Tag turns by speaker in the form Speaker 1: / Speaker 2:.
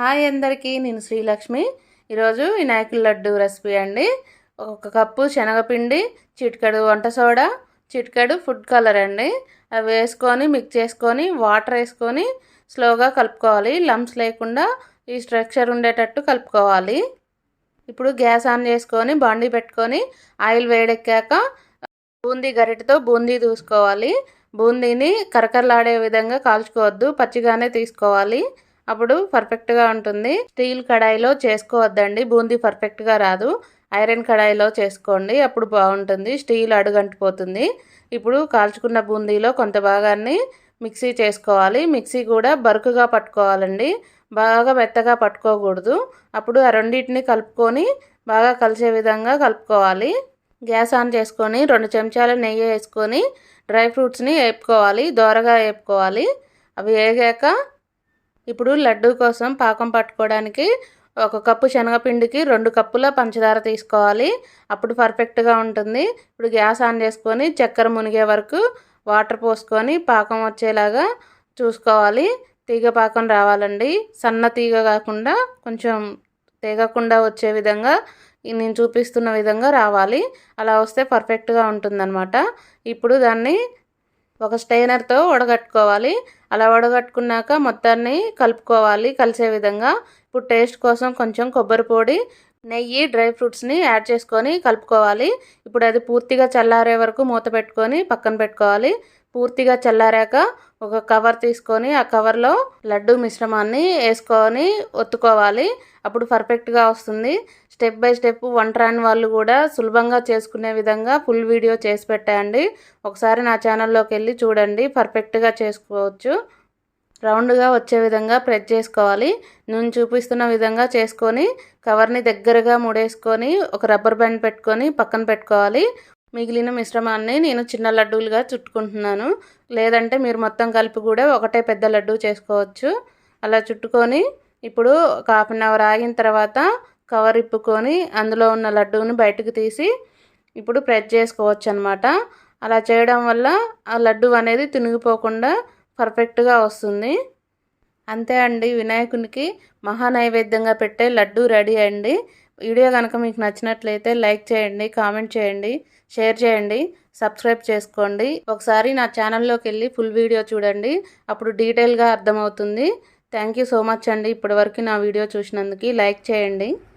Speaker 1: Hi అందరికీ నేను శ్రీలక్ష్మి. ఈరోజు వినాయకుల లడ్డు రెసిపీ అండి. ఒక కప్పు శనగపిండి చిటికెడు వంట సోడా చిటికెడు ఫుడ్ కలర్ అండి. అవి వేసుకొని మిక్స్ చేసుకొని వాటర్ వేసుకొని స్లోగా కలుపుకోవాలి. లమ్స్ లేకుండా ఈ స్ట్రక్చర్ ఉండేటట్టు కలుపుకోవాలి. ఇప్పుడు గ్యాస్ ఆన్ చేసుకొని బాండీ పెట్టుకొని ఆయిల్ వేడెక్కాక బూందీ గరిటతో బూందీ దూసుకోవాలి. బూందీని కరకరలాడే విధంగా కాల్చుకోవద్దు పచ్చిగానే తీసుకోవాలి. అప్పుడు పర్ఫెక్ట్గా ఉంటుంది. స్టీల్ కడాయిలో చేసుకోవద్దండి. బూందీ పర్ఫెక్ట్గా రాదు. ఐరన్ కడాయిలో చేసుకోండి. అప్పుడు బాగుంటుంది. స్టీల్ అడుగంటిపోతుంది. ఇప్పుడు కాల్చుకున్న బూందీలో కొంత భాగాన్ని మిక్సీ చేసుకోవాలి. మిక్సీ కూడా బరుకుగా పట్టుకోవాలండి. బాగా మెత్తగా పట్టుకోకూడదు. అప్పుడు ఆ రెండింటిని కలుపుకొని బాగా కలిసే విధంగా కలుపుకోవాలి. గ్యాస్ ఆన్ చేసుకొని రెండు చెంచాల నెయ్యి వేసుకొని డ్రై ఫ్రూట్స్ని వేపుకోవాలి. దోరగా వేపుకోవాలి. అవి వేగాక ఇప్పుడు లడ్డు కోసం పాకం పట్టుకోవడానికి ఒక కప్పు శనగపిండికి రెండు కప్పుల పంచదార తీసుకోవాలి. అప్పుడు పర్ఫెక్ట్గా ఉంటుంది. ఇప్పుడు గ్యాస్ ఆన్ చేసుకొని చక్కెర మునిగే వరకు వాటర్ పోసుకొని పాకం వచ్చేలాగా చూసుకోవాలి. తీగ పాకం రావాలండి. సన్న తీగ కాకుండా కొంచెం తెగకుండా వచ్చే విధంగా నేను చూపిస్తున్న విధంగా రావాలి. అలా వస్తే పర్ఫెక్ట్గా ఉంటుందన్నమాట. ఇప్పుడు దాన్ని ఒక స్టెయినర్తో వడగట్టుకోవాలి. అలా వడగట్టుకున్నాక మొత్తాన్ని కలుపుకోవాలి. కలిసే విధంగా ఇప్పుడు టేస్ట్ కోసం కొంచెం కొబ్బరి పొడి నెయ్యి డ్రై ఫ్రూట్స్ని యాడ్ చేసుకొని కలుపుకోవాలి. ఇప్పుడు అది పూర్తిగా చల్లారే వరకు మూత పెట్టుకొని పక్కన పెట్టుకోవాలి. పూర్తిగా చల్లారాక ఒక కవర్ తీసుకొని ఆ కవర్లో లడ్డు మిశ్రమాన్ని వేసుకొని ఒత్తుకోవాలి. అప్పుడు పర్ఫెక్ట్గా వస్తుంది. స్టెప్ బై స్టెప్ వంట రాని వాళ్ళు కూడా సులభంగా చేసుకునే విధంగా ఫుల్ వీడియో చేసి పెట్టండి ఒకసారి నా ఛానల్లోకి వెళ్ళి చూడండి. పర్ఫెక్ట్గా చేసుకోవచ్చు. రౌండ్గా వచ్చే విధంగా ప్రెస్ చేసుకోవాలి. నేను చూపిస్తున్న విధంగా చేసుకొని కవర్ని దగ్గరగా ముడేసుకొని ఒక రబ్బర్ బ్యాండ్ పెట్టుకొని పక్కన పెట్టుకోవాలి. మిగిలిన మిశ్రమాన్ని నేను చిన్న లడ్డూలుగా చుట్టుకుంటున్నాను. లేదంటే మీరు మొత్తం కలిపి కూడా ఒకటే పెద్ద లడ్డు చేసుకోవచ్చు. అలా చుట్టుకొని ఇప్పుడు ఒక హాఫ్ అన్ అవర్ ఆగిన తర్వాత కవర్ ఇప్పుకొని అందులో ఉన్న లడ్డూని బయటకు తీసి ఇప్పుడు ప్రెస్ చేసుకోవచ్చు అనమాట అలా చేయడం వల్ల ఆ లడ్డు అనేది తునిగిపోకుండా పర్ఫెక్ట్గా వస్తుంది. అంతే అండి. వినాయకునికి మహా నైవేద్యంగా పెట్టే లడ్డు రెడీ అండి. వీడియో కనుక మీకు నచ్చినట్లయితే లైక్ చేయండి కామెంట్ చేయండి షేర్ చేయండి సబ్స్క్రైబ్ చేసుకోండి. ఒకసారి నా ఛానల్లోకి వెళ్ళి ఫుల్ వీడియో చూడండి. అప్పుడు డీటెయిల్గా అర్థమవుతుంది. థ్యాంక్ యూ సో మచ్ అండి ఇప్పటివరకు నా వీడియో చూసినందుకు. లైక్ చేయండి.